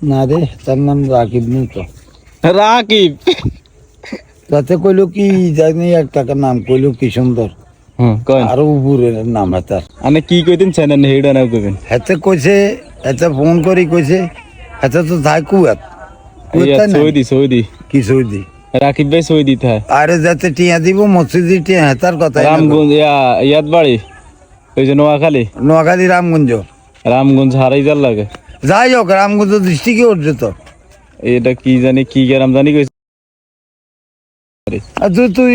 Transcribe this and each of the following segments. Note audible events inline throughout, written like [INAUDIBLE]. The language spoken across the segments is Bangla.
না রে তার নাম রাকিব নেই তো রাকিব তাতে কইলো কি জানি এক টাকার নাম কইলো কি সুন্দর হুম কইন আরও উপরের নাম হেতার আনে কি কইতেন চাইনা হেডা না কইবেন হেতে কইছে হেতে ফোন করি কইছে হেতে তো থাই কুয়াত কুয়াত ইয়া তাই না সৌদি সৌদি কি সৌদি রাকিব ভাই সৌদি থাকে আরে যাতে টিয়া দিব মসজিদি টিয়া হেতার কথা রামগঞ্জ ইয়া ইয়াদ বাড়ি ওই যে নোয়াখালী নোয়াখালী রামগঞ্জ রামগঞ্জ হারাই যার লাগে যাই হোক রামগঞ্জ ডিস্ট্রিক্টে তো এটা কি জানি কি গ্রাম জানি কইছে। তুই তুই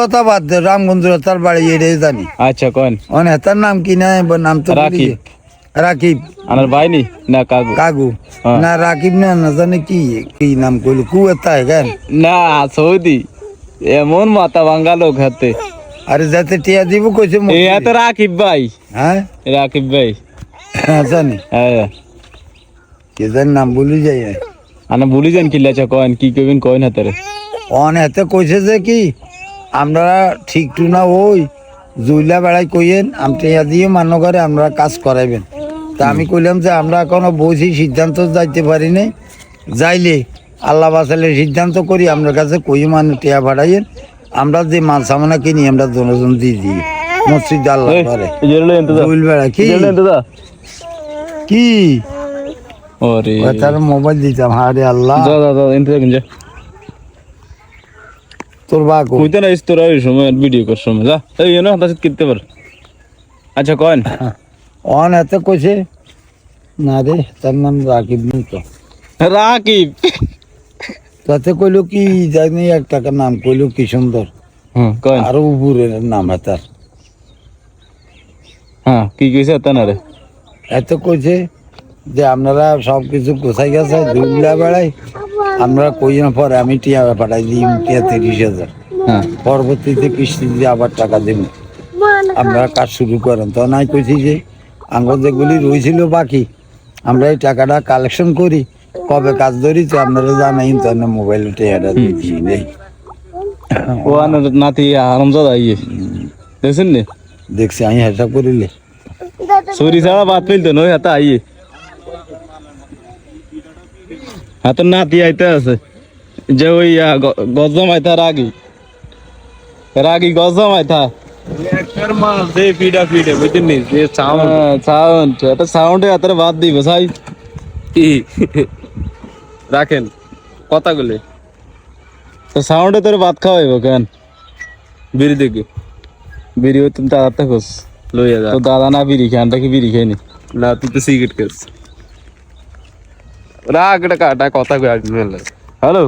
কথা বাদ দে রামগঞ্জ তার বাড়ি এটাই জানি। আচ্ছা কইন অন হেতার নাম কি না নাম তো ভুলি রাকিব। আনার ভাই নি না কাকু? কাকু। হ্যাঁ। না রাকিব না না জানে কি কি নাম কইলো কুয়াত কেন? না সৌদি। এমন মাথা ভাঙ্গা লোক হাতে। আরে যাতে টিয়া দিব কইছে এ। এত রাকিব ভাই। হ্যাঁ? রাকিব ভাই। হ্যাঁ, জানি। হ্যাঁ। নাম বলি যাই আনা ভুলি যান কি লেচা কইন কি কইবেন কইন রে অন এতে কইছে যে কি আমরা ঠিক টু না ওই জুইলা বেড়াই দিয়ে মান্য করে আমরা কাজ করাইবেন। তা আমি কইলাম যে আমরা এখনও বসি সিদ্ধান্ত যাইতে পারি নাই। যাইলে আল্লাহ বাসালে সিদ্ধান্ত করি আমরা কাছে কই মানে টিয়া ভাড়াইয়েন। আমরা যে মাল সামানা কিনি আমরা জনজন দিয়ে দিই। মসজিদ আল্লাহ করে কি? কি? ওরে। তার মোবাইল দিতাম হারে আল্লাহ। যা যা যা দেখুন যা। তোর বা কই? কইতে না ইস্তর ওই সময় ভিডিও কর সময়। যা এই এনো হাতে কিনতে পার। আচ্ছা কইন [LAUGHS] অন এতে কইছে? না রে তার নাম রাকিব নেই তো। রাকিব। তাতে কইলো কি জানি এক টাকার নাম কইলো কি সুন্দর। হুম কইন আরও উপরের নাম হেতার হ্যাঁ কি কইছে তা না রে। এত কইছে যে আপনারা সব কিছু গোছাই গেছে দুবলা বেড়াই আমরা কই না পরে আমি টিয়া পাঠাই দিই টিয়া তিরিশ হাজার। হ্যাঁ। পরবর্তীতে কিস্তি দিয়ে আবার টাকা দিব। আমরা কাজ শুরু করেন। তো নাই কইছি যে আঙ্গুর যেগুলি রয়েছিল বাকি আমরা এই টাকাটা কালেকশন করি। কবে কাজ ধরি তো আপনারা জানাই তো মোবাইল টিয়াটা দিচ্ছি নেই ও আনার নাতি আরামজাদা ইয়ে দেখছেন নি? দেখছি আমি হিসাব করিলে। সরি ছাড়া বাদ পেলতো নয় হাতে আইয়ে। হাতের নাতি আইতে আছে। যে ওই গজম আইতা রাগি। রাগি গজম আইতা। সাউন্ড এটা সাউন্ডে হাতের বাদ দিব সাই কি? রাখেন কথাগুলি। তো সাউন্ডে তোর ভাত খাওয়াইব কেন? বিড়ি দেখি বিড়ি হইতে দাদা থাকোস লইয়া যা। তো দাদা না বিড়ি খায় আমরা কি বিড়ি খাইনি। না তুই তো সিগারেট খাস রাগ এটা কাটা কথা কই আসবি হ্যালো